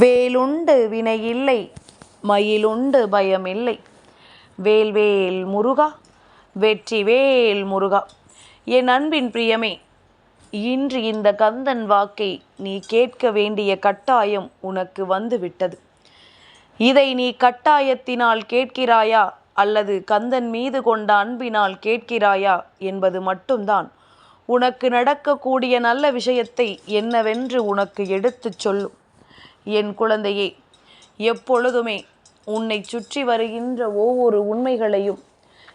வேலுண்டு வினையில்லை மயிலுண்டு பயமில்லை. வேல்வேல் முருகா வெற்றி வேல் முருகா. என் அன்பின் பிரியமே இன்று இந்த கந்தன் வாக்கை நீ கேட்க வேண்டிய கட்டாயம் உனக்கு வந்துவிட்டது. இதை நீ கட்டாயத்தினால் கேட்கிறாயா அல்லது கந்தன் மீது கொண்ட அன்பினால் கேட்கிறாயா என்பது மட்டும்தான். உனக்கு நடக்கக்கூடிய நல்ல விஷயத்தை என்னவென்று உனக்கு எடுத்துச் சொல்லும். என் குழந்தையே எப்பொழுதுமே உன்னை சுற்றி வருகின்ற ஒவ்வொரு உண்மைகளையும்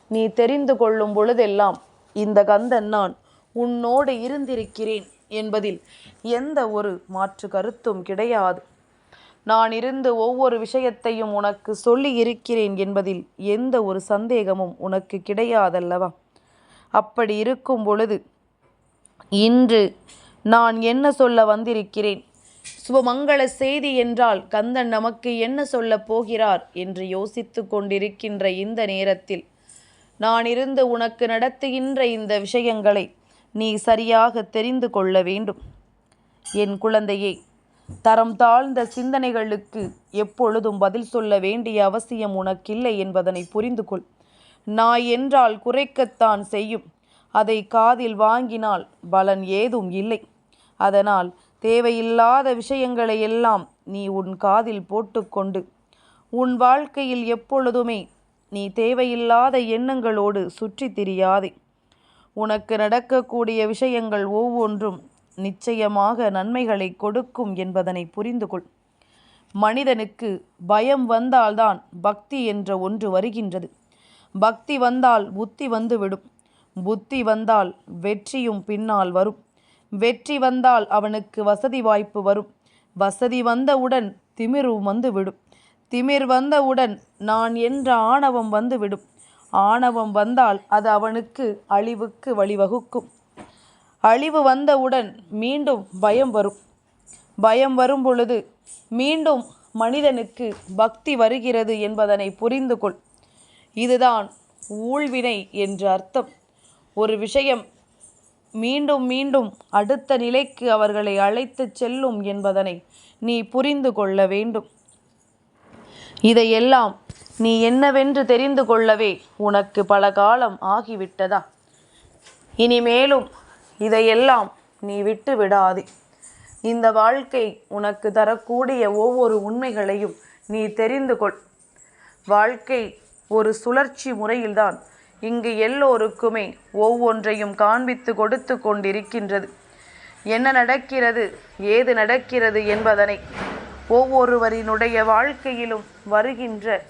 நீ தெரிந்து கொள்ளும் பொழுதெல்லாம் இந்த கந்தன் நான் உன்னோடு இருந்திருக்கிறேன் என்பதில் எந்த ஒரு மாற்று கருத்தும் கிடையாது. நான் இருந்து ஒவ்வொரு விஷயத்தையும் உனக்கு சொல்லி இருக்கிறேன் என்பதில் எந்த ஒரு சந்தேகமும் உனக்கு கிடையாதல்லவா? அப்படி இருக்கும் பொழுது இன்று நான் என்ன சொல்ல வந்திருக்கிறேன்? சுபமங்கள செய்தி என்றால் கந்தன் நமக்கு என்ன சொல்லப் போகிறார் என்று யோசித்து கொண்டிருக்கின்ற இந்த நேரத்தில் நான் இருந்து உனக்கு நடத்துகின்ற இந்த விஷயங்களை நீ சரியாக தெரிந்து கொள்ள வேண்டும். என் குழந்தையே தரம் தாழ்ந்த சிந்தனைகளுக்கு எப்பொழுதும் பதில் சொல்ல வேண்டிய அவசியம் உனக்கில்லை என்பதனை புரிந்து கொள். நாய் என்றால் குறைக்கத்தான் செய்யும். அதை காதில் வாங்கினால் பலன் ஏதும் இல்லை. அதனால் தேவையில்லாத விஷயங்களை எல்லாம் நீ உன் காதில் போட்டுக்கொண்டு உன் வாழ்க்கையில் எப்பொழுதுமே நீ தேவையில்லாத எண்ணங்களோடு சுற்றி திரியாதே. உனக்கு நடக்கக்கூடிய விஷயங்கள் ஒவ்வொன்றும் நிச்சயமாக நன்மைகளை கொடுக்கும் என்பதனை புரிந்து கொள் மனிதனுக்கு பயம் வந்தால்தான் பக்தி என்ற ஒன்று வருகின்றது. பக்தி வந்தால் புத்தி வந்துவிடும். புத்தி வந்தால் வெற்றியும் பின்னால் வரும். வெற்றி வந்தால் அவனுக்கு வசதி வாய்ப்பு வரும். வசதி வந்தவுடன் திமிரும் வந்து விடும் திமிர் வந்தவுடன் நான் என்ற ஆணவம் வந்துவிடும். ஆணவம் வந்தால் அது அவனுக்கு அழிவுக்கு வழிவகுக்கும். அழிவு வந்தவுடன் மீண்டும் பயம் வரும். பயம் வரும் பொழுது மீண்டும் மனிதனுக்கு பக்தி வருகிறது என்பதனை புரிந்து கொள் இதுதான் ஊழ்வினை என்று அர்த்தம். ஒரு விஷயம் மீண்டும் மீண்டும் அடுத்த நிலைக்கு அவர்களை அழைத்துச் செல்லும் என்பதனை நீ புரிந்து கொள்ள வேண்டும். இதையெல்லாம் நீ என்னவென்று தெரிந்து கொள்ளவே உனக்கு பல காலம் ஆகிவிட்டதா? இனிமேலும் இதையெல்லாம் நீ விட்டு விடாதே. இந்த வாழ்க்கை உனக்கு தரக்கூடிய ஒவ்வொரு உண்மைகளையும் நீ தெரிந்து கொள். வாழ்க்கை ஒரு சுழற்சி முறையில்தான். இங்கு எல்லோருக்குமே ஒவ்வொன்றையும் காண்பித்து கொடுத்து கொண்டிருக்கின்றது. என்ன நடக்கிறது? ஏது நடக்கிறது என்பதனை ஒவ்வொருவரினுடைய வாழ்க்கையிலும் வருகின்ற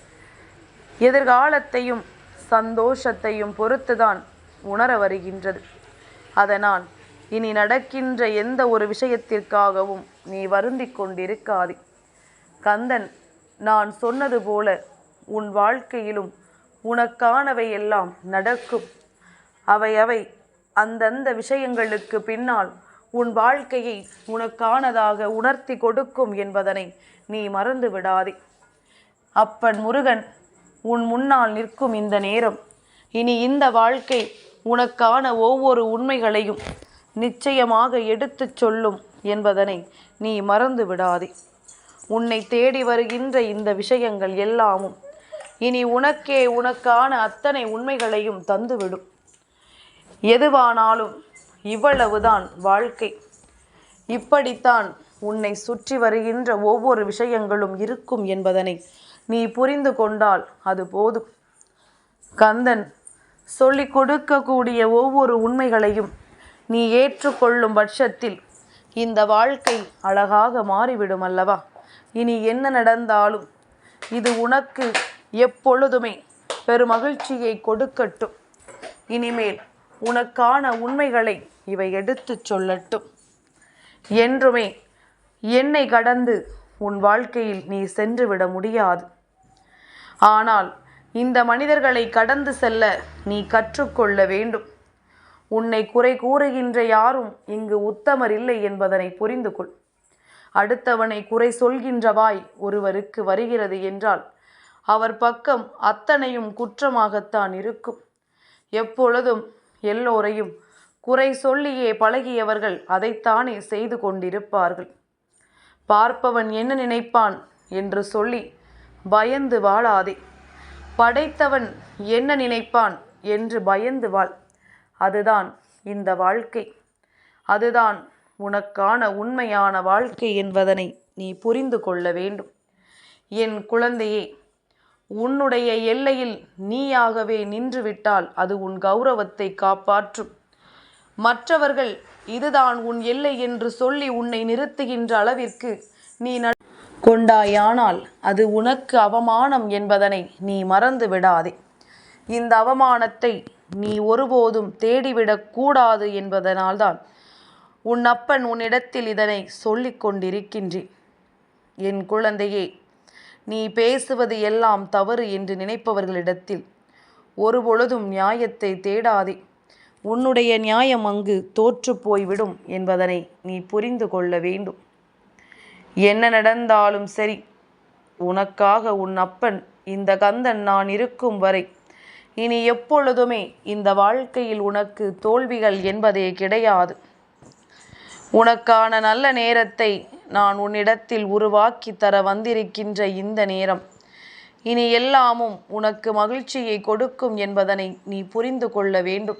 எதிர்காலத்தையும் சந்தோஷத்தையும் பொறுத்துதான் உணர வருகின்றது. அதனால் இனி நடக்கின்ற எந்த ஒரு விஷயத்திற்காகவும் நீ வருந்தி கொண்டிருக்காதே. கந்தன் நான் சொன்னது போல உன் வாழ்க்கையிலும் உனக்கானவை எல்லாம் நடக்கும். அவை அவை அந்தந்த விஷயங்களுக்கு பின்னால் உன் வாழ்க்கையை உனக்கானதாக உணர்த்தி கொடுக்கும் என்பதனை நீ மறந்து விடாதே. அப்பன் முருகன் உன் முன்னால் நிற்கும் இந்த நேரம் இனி இந்த வாழ்க்கை உனக்கான ஒவ்வொரு உண்மைகளையும் நிச்சயமாக எடுத்துச் சொல்லும் என்பதனை நீ மறந்து விடாதே. உன்னை தேடி வருகின்ற இந்த விஷயங்கள் எல்லாமும் இனி உனக்கே உனக்கான அத்தனை உண்மைகளையும் தந்துவிடும். எதுவானாலும் இவ்வளவுதான் வாழ்க்கை. இப்படித்தான் உன்னை சுற்றி வருகின்ற ஒவ்வொரு விஷயங்களும் இருக்கும் என்பதனை நீ புரிந்து கொண்டால் அது போதும். கந்தன் சொல்லிக் கொடுக்கக்கூடிய ஒவ்வொரு உண்மைகளையும் நீ ஏற்றுக்கொள்ளும் பட்சத்தில் இந்த வாழ்க்கை அழகாக மாறிவிடும் அல்லவா? இனி என்ன நடந்தாலும் இது உனக்கு எப்பொழுதுமே பெருமகிழ்ச்சியை கொடுக்கட்டும். இனிமேல் உனக்கான உண்மைகளை இவை எடுத்துச் சொல்லட்டும். என்றுமே என்னை கடந்து உன் வாழ்க்கையில் நீ சென்றுவிட முடியாது. ஆனால் இந்த மனிதர்களை கடந்து செல்ல நீ கற்றுக்கொள்ள வேண்டும். உன்னை குறை கூறுகின்ற யாரும் இங்கு உத்தமர் இல்லை என்பதனை புரிந்து கொள் அடுத்தவனை குறை சொல்கின்ற வாய் ஒருவருக்கு வருகிறது என்றால் அவர் பக்கம் அத்தனையும் குற்றமாகத்தான் இருக்கும். எப்பொழுதும் எல்லோரையும் குறை சொல்லியே பழகியவர்கள் அதைத்தானே செய்து கொண்டிருப்பார்கள். பார்ப்பவன் என்ன நினைப்பான் என்று சொல்லி பயந்து வாழாதே. படைத்தவன் என்ன நினைப்பான் என்று பயந்து வாழ். அதுதான் இந்த வாழ்க்கை. அதுதான் உனக்கான உண்மையான வாழ்க்கை என்பதனை நீ புரிந்து கொள்ள வேண்டும். என் குழந்தையே உன்னுடைய எல்லையில் நீயாகவே நின்றுவிட்டால் அது உன் கௌரவத்தை காப்பாற்றும். மற்றவர்கள் இதுதான் உன் எல்லை என்று சொல்லி உன்னை நிறுத்துகின்ற அளவிற்கு நீ கொண்டாயானால் அது உனக்கு அவமானம் என்பதனை நீ மறந்து விடாதே. இந்த அவமானத்தை நீ ஒருபோதும் தேடிவிடக் கூடாது என்பதனால்தான் உன் அப்பன் உன்னிடத்தில் இதனை சொல்லிக் கொண்டிருக்கின்றேன். என் குழந்தையே நீ பேசுவது எல்லாம் தவறு என்று நினைப்பவர்களிடத்தில். ஒருபொழுதும் நியாயத்தை தேடாதே. உன்னுடைய நியாயம் அங்கு தோற்று போய்விடும் என்பதனை நீ புரிந்து கொள்ள வேண்டும். என்ன நடந்தாலும் சரி உனக்காக உன் அப்பன் இந்த கந்தன் நான் இருக்கும் வரை இனி எப்பொழுதுமே இந்த வாழ்க்கையில் உனக்கு தோல்விகள் என்பதே கிடையாது. உனக்கான நல்ல நேரத்தை நான் உன்னிடத்தில் உருவாக்கி தர வந்திருக்கின்ற இந்த நேரம். இனி எல்லாமும் உனக்கு மகிழ்ச்சியை கொடுக்கும் என்பதனை நீ புரிந்து கொள்ள வேண்டும்.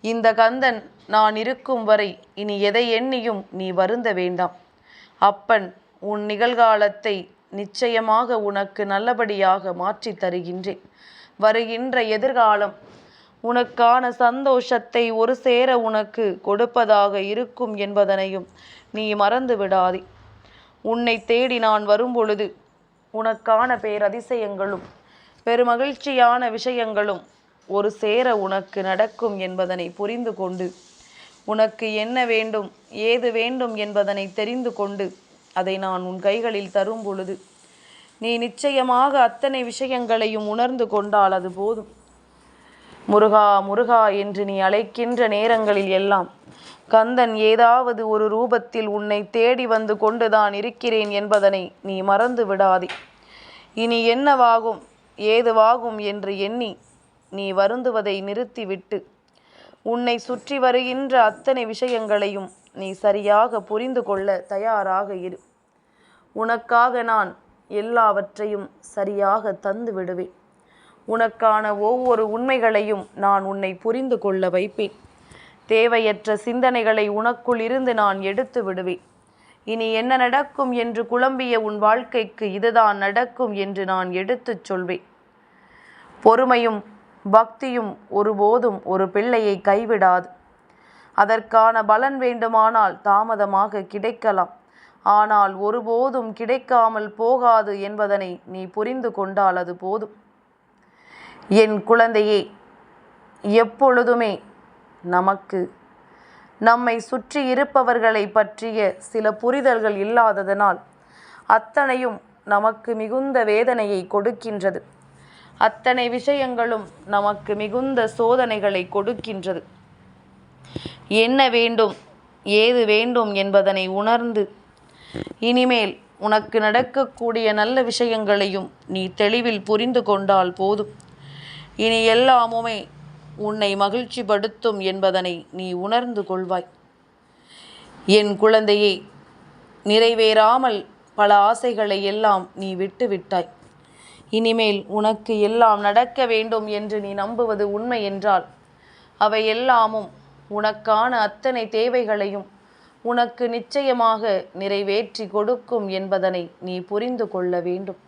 இந்த கந்தன் நான் இருக்கும் வரை இனி எதை எண்ணியும் நீ வருந்த வேண்டாம். அப்பன் உன் நிகழ்காலத்தை நிச்சயமாக உனக்கு நல்லபடியாக மாற்றித் தருகின்றேன். வருகின்ற எதிர்காலம் உனக்கான சந்தோஷத்தை ஒரு சேர உனக்கு கொடுப்பதாக இருக்கும் என்பதனையும் நீ மறந்து விடாதே. உன்னை தேடி நான் வரும்பொழுது உனக்கான பேரதிசயங்களும் பெருமகிழ்ச்சியான விஷயங்களும் ஒரு சேர உனக்கு நடக்கும் என்பதனை புரிந்து கொண்டு உனக்கு என்ன வேண்டும் ஏது வேண்டும் என்பதனை தெரிந்து கொண்டு அதை நான் உன் கைகளில் தரும் பொழுது நீ நிச்சயமாக அத்தனை விஷயங்களையும் உணர்ந்து கொண்டால் அது போதும். முருகா முருகா என்று நீ அழைக்கின்ற நேரங்களில் எல்லாம் கந்தன் ஏதாவது ஒரு ரூபத்தில் உன்னை தேடி வந்து கொண்டுதான் இருக்கிறேன் என்பதனை நீ மறந்து விடாதே. இனி என்னவாகும் ஏதுவாகும் என்று எண்ணி நீ வருந்துவதை நிறுத்திவிட்டு உன்னை சுற்றி வருகின்ற அத்தனை விஷயங்களையும் நீ சரியாக புரிந்து கொள்ள தயாராக இரு. உனக்காக நான் எல்லாவற்றையும் சரியாக தந்து விடுவேன். உனக்கான ஒவ்வொரு உண்மைகளையும் நான் உன்னை புரிந்து கொள்ள வைப்பேன். தேவையற்ற சிந்தனைகளை உனக்குள் இருந்து நான் எடுத்து விடுவேன். இனி என்ன நடக்கும் என்று குழம்பிய உன் வாழ்க்கைக்கு இதுதான் நடக்கும் என்று நான் எடுத்துச் சொல்வேன். பொறுமையும் பக்தியும் ஒருபோதும் ஒரு பிள்ளையை கைவிடாது. அதற்கான பலன் வேண்டுமானால் தாமதமாக கிடைக்கலாம். ஆனால் ஒருபோதும் கிடைக்காமல் போகாது என்பதனை நீ புரிந்து கொண்டால் அது போதும். என் குழந்தையே எப்பொழுதுமே நமக்கு நம்மை சுற்றி இருப்பவர்களை பற்றிய சில புரிதல்கள் இல்லாததனால் அத்தனையும் நமக்கு மிகுந்த வேதனையை கொடுக்கின்றது. அத்தனை விஷயங்களும் நமக்கு மிகுந்த சோதனைகளை கொடுக்கின்றது. என்ன வேண்டும் ஏது வேண்டும் என்பதனை உணர்ந்து இனிமேல் உனக்கு நடக்கக்கூடிய நல்ல விஷயங்களையும் நீ தெளிவில் புரிந்து கொண்டால் போதும். இனி எல்லாமுமே உன்னை மகிழ்ச்சிப்படுத்தும் என்பதனை நீ உணர்ந்து கொள்வாய். என் குழந்தையே நிறைவேறாமல் பல ஆசைகளை எல்லாம் நீ விட்டு விட்டாய். இனிமேல் உனக்கு எல்லாம் நடக்க வேண்டும் என்று நீ நம்புவது உண்மை என்றால் அவை எல்லாமும் உனக்கான அத்தனை தேவைகளையும் உனக்கு நிச்சயமாக நிறைவேற்றி கொடுக்கும் என்பதனை நீ புரிந்து கொள்ள வேண்டும்.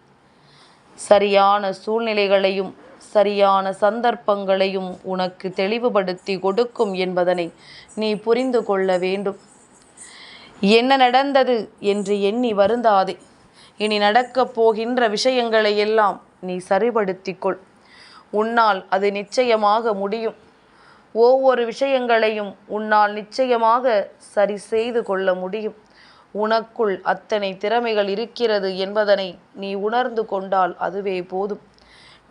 சரியான சூழ்நிலைகளையும் சரியான சந்தர்ப்பங்களையும் உனக்கு தெளிவுபடுத்தி கொடுக்கும் என்பதனை நீ புரிந்து கொள்ள வேண்டும். என்ன நடந்தது என்று எண்ணி வருந்தாதே. இனி நடக்கப் போகின்ற விஷயங்களை எல்லாம் நீ சரிபடுத்திக்கொள் உன்னால் அது நிச்சயமாக முடியும். ஒவ்வொரு விஷயங்களையும் உன்னால் நிச்சயமாக சரி செய்து கொள்ள முடியும். உனக்குள் அத்தனை திறமைகள் இருக்கிறது என்பதனை நீ உணர்ந்து கொண்டால் அதுவே போதும்.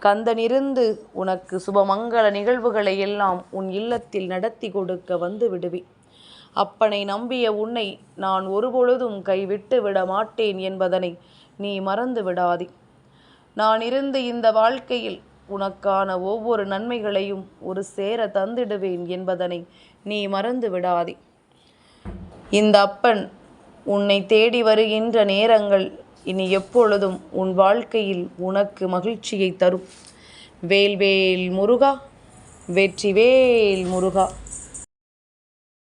கந்தனிருந்து உனக்கு சுபமங்கள நிகழ்வுகளை எல்லாம் உன் இல்லத்தில் நடத்தி கொடுக்க வந்து விடுவி அப்பனை நம்பிய உன்னை நான் ஒருபொழுதும் கைவிட்டு விட மாட்டேன் என்பதனை நீ மறந்து விடாதே. நான் இருந்து இந்த வாழ்க்கையில் உனக்கான ஒவ்வொரு நன்மைகளையும் ஒரு சேர தந்திடுவேன் என்பதனை நீ மறந்து விடாதே. இந்த அப்பன் உன்னை தேடி வருகின்ற நேரங்கள் இனி எப்பொழுதும் உன் வாழ்க்கையில் உனக்கு மகிழ்ச்சியை தரும். வேல்வேல் முருகா வெற்றிவேல் முருகா.